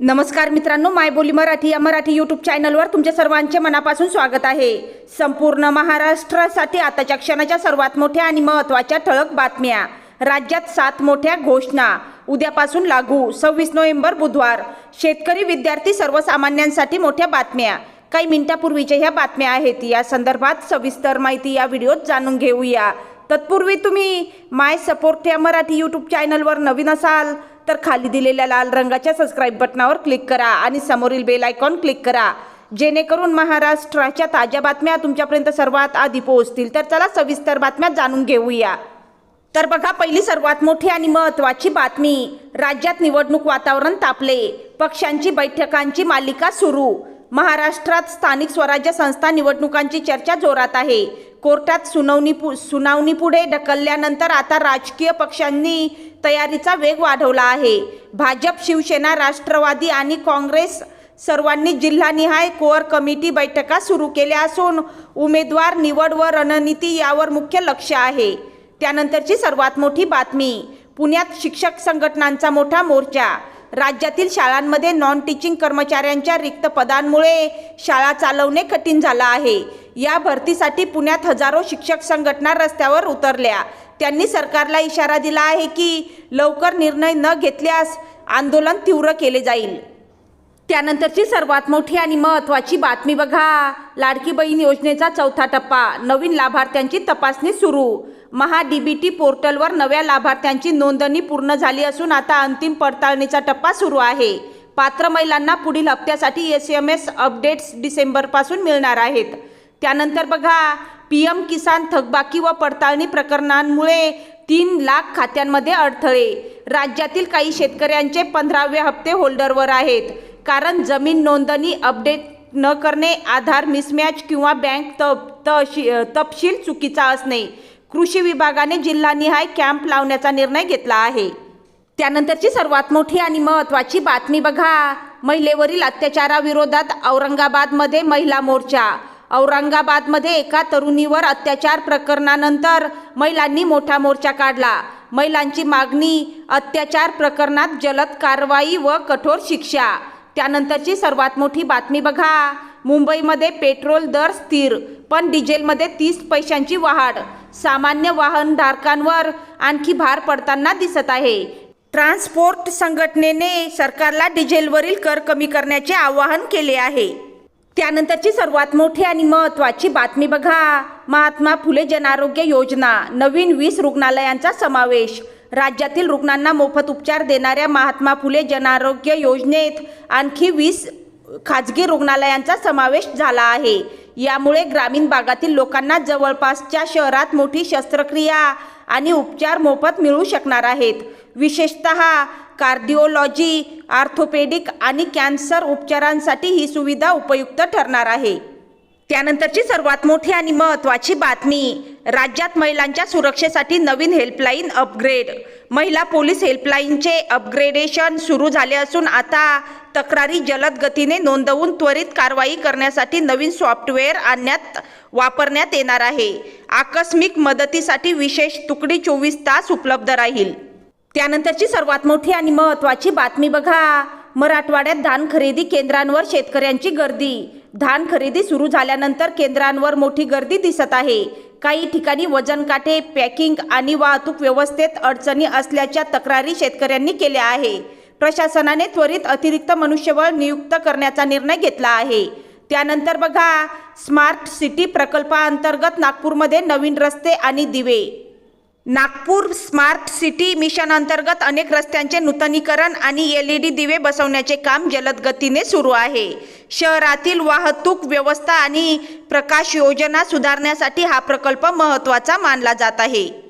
नमस्कार मित्रांनो माय बोली मराठी या मराठी यूट्यूब चॅनलवर तुमच्या सर्वांचे मनापासून स्वागत आहे. संपूर्ण महाराष्ट्रासाठी आताच्या क्षणाच्या सर्वात मोठ्या आणि महत्त्वाच्या ठळक बातम्या. राज्यात सात मोठ्या घोषणा. उद्यापासून लागू. सव्वीस नोव्हेंबर बुधवार. शेतकरी विद्यार्थी सर्वसामान्यांसाठी मोठ्या बातम्या. काही मिनिटापूर्वीच्या ह्या बातम्या आहेत. या संदर्भात सविस्तर माहिती या व्हिडिओत जाणून घेऊया. तत्पूर्वी तुम्ही माय सपोर्ट या मराठी यूट्यूब चॅनलवर नवीन असाल तर खाली दिलेल्या लाल रंगाच्या सबस्क्राईब बटनावर क्लिक करा आणि समोरील बेल आयकॉन क्लिक करा. जेणेकरून महाराष्ट्राच्या ताज्या बातम्या तुमच्यापर्यंत सर्वात आधी पोहोचतील. तर चला सविस्तर बातम्या जाणून घेऊया. तर बघा पहिली सर्वात मोठी आणि महत्त्वाची बातमी राज्यात निवडणूक वातावरण तापले. पक्षांची बैठकांची मालिका सुरू. महाराष्ट्रात स्थानिक स्वराज्य संस्था निवडणुकांची चर्चा जोरात आहे. कोर्टात सुनावणी पु सुनावणी पुढे ढकलल्यानंतर आता राजकीय पक्षांनी तयारीचा वेग वाढवला आहे. भाजप शिवसेना राष्ट्रवादी आणि काँग्रेस सर्वांनी जिल्हानिहाय कोअर कमिटी बैठका सुरू केल्या असून उमेदवार निवड व रणनीती यावर मुख्य लक्ष आहे. त्यानंतरची सर्वात मोठी बातमी पुण्यात शिक्षक संघटनांचा मोठा मोर्चा राज्यातील शाळांमध्ये नॉन टीचिंग कर्मचाऱ्यांच्या रिक्त पदांमुळे शाळा चालवणे कठीण झालं आहे. या भरतीसाठी पुण्यात हजारो शिक्षक संघटना रस्त्यावर उतरल्या. त्यांनी सरकारला इशारा दिला आहे की लवकर निर्णय न घेतल्यास आंदोलन तीव्र केले जाईल. त्यानंतरची सर्वात मोठी आणि महत्त्वाची बातमी बघा. लाडकी बहीण योजनेचा चौथा टप्पा. नवीन लाभार्थ्यांची तपासणी सुरू. महा डीबीटी पोर्टलवर नव्या लाभार्थ्यांची नोंदणी पूर्ण झाली असून आता अंतिम पडताळणीचा टप्पा सुरू आहे. पात्र महिलांना पुढील हप्त्यासाठी एस एम एस अपडेट्स डिसेंबरपासून मिळणार आहेत. त्यानंतर बघा पी एम किसान थकबाकी व पडताळणी प्रकरणांमुळे तीन लाख खात्यांमध्ये अडथळे. राज्यातील काही शेतकऱ्यांचे पंधरावे हप्ते होल्डरवर आहेत. कारण जमीन नोंदणी अपडेट न करणे आधार मिसमॅच किंवा बँक तप तशी तपशील चुकीचा असणे. कृषी विभागाने जिल्हानिहाय कॅम्प लावण्याचा निर्णय घेतला आहे. त्यानंतरची सर्वात मोठी आणि महत्त्वाची बातमी बघा. महिलेवरील अत्याचाराविरोधात औरंगाबादमध्ये महिला मोर्चा. औरंगाबादमध्ये एका तरुणीवर अत्याचार प्रकरणानंतर महिलांनी मोठा मोर्चा काढला. महिलांची मागणी अत्याचार प्रकरणात जलद कारवाई व कठोर शिक्षा. त्यानंतरची सर्वात मोठी बातमी बघा. मुंबईमध्ये पेट्रोल दर स्थिर पण डिझेलमध्ये तीस पैशांची वाढ. सामान्य वाहनधारकांवर आणखी भार पडताना दिसत आहे. ट्रान्सपोर्ट संघटनेने सरकारला डिझेलवरील कर कमी करण्याचे आवाहन केले आहे. त्यानंतरची सर्वात मोठी आणि महत्त्वाची बातमी बघा. महात्मा फुले जनआरोग्य योजना नवीन वीस रुग्णालयांचा समावेश. राज्यातील रुग्णांना मोफत उपचार देणाऱ्या महात्मा फुले जनआरोग्य योजनेत आणखी वीस खाजगी रुग्णालयांचा समावेश झाला आहे. यामुळे ग्रामीण भागातील लोकांना जवळपासच्या शहरात मोठी शस्त्रक्रिया आणि उपचार मोफत मिळू शकणार आहेत. विशेषत कार्डिओलॉजी आर्थोपेडिक आणि कॅन्सर उपचारांसाठी ही सुविधा उपयुक्त ठरणार आहे. त्यानंतरची सर्वात मोठी आणि महत्त्वाची बातमी राज्यात महिलांच्या सुरक्षेसाठी नवीन हेल्पलाईन अपग्रेड महिला पोलीस हेल्पलाईनचे अपग्रेडेशन सुरू झाले असून आता तक्रारी जलद गतीने नोंदवून त्वरित कारवाई करण्यासाठी नवीन सॉफ्टवेअर आणण्यात वापरण्यात येणार आहे. आकस्मिक मदतीसाठी विशेष तुकडी चोवीस तास उपलब्ध राहील. त्यानंतरची सर्वात मोठी आणि महत्त्वाची बातमी बघा. मराठवाड्यात धान खरेदी केंद्रांवर शेतकऱ्यांची गर्दी. धान खरेदी सुरू झाल्यानंतर केंद्रांवर मोठी गर्दी दिसत आहे. काही ठिकाणी वजन काटे पॅकिंग आणि वाहतूक व्यवस्थेत अडचणी असल्याच्या तक्रारी शेतकऱ्यांनी केल्या आहे. प्रशासनाने त्वरित अतिरिक्त मनुष्यबळ नियुक्त करण्याचा निर्णय घेतला आहे. त्यानंतर बघा स्मार्ट सिटी प्रकल्पाअंतर्गत नागपूरमध्ये नवीन रस्ते आणि दिवे. नागपूर स्मार्ट सिटी मिशन अंतर्गत अनेक रस्त्यांचे नूतनीकरण आणि एल ई डी दिवे बसवण्याचे काम जलद गतीने सुरू आहे. शहरातील वाहतूक व्यवस्था आणि प्रकाश योजना सुधारण्यासाठी हा प्रकल्प महत्त्वाचा मानला जात आहे.